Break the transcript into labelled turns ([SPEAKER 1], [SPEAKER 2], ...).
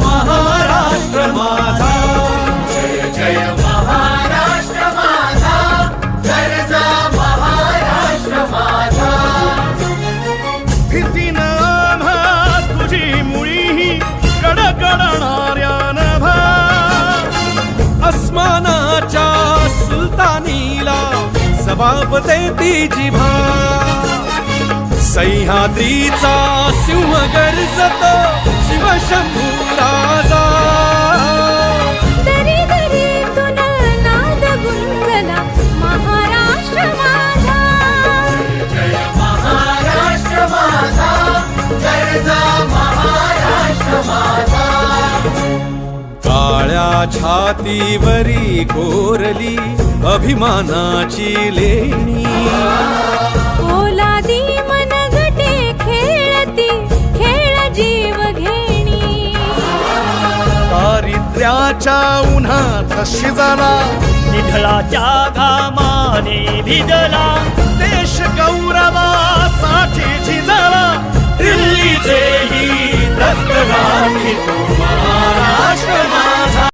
[SPEAKER 1] महाराष्ट्र माझा. जय जय महाराष्ट्र माझा. गरजा महाराष्ट्र माझा.
[SPEAKER 2] भीतीनं आम्हा तुझी कडकडणाऱ्या नभा.
[SPEAKER 1] अस्मानाच्या सुलतानीला जिभा. सह्याद्रीचा सिंह गरजतो. शिवशंभू राजा
[SPEAKER 3] दरी दरीतून नाद गुंजला महाराष्ट्र माझा.
[SPEAKER 1] काळ्या छातीवरी कोरली अभिमानाची लेणी.
[SPEAKER 2] दारिद्र्याच्या उन्हात शिजला
[SPEAKER 4] निधळाच्या घामाने भिजला.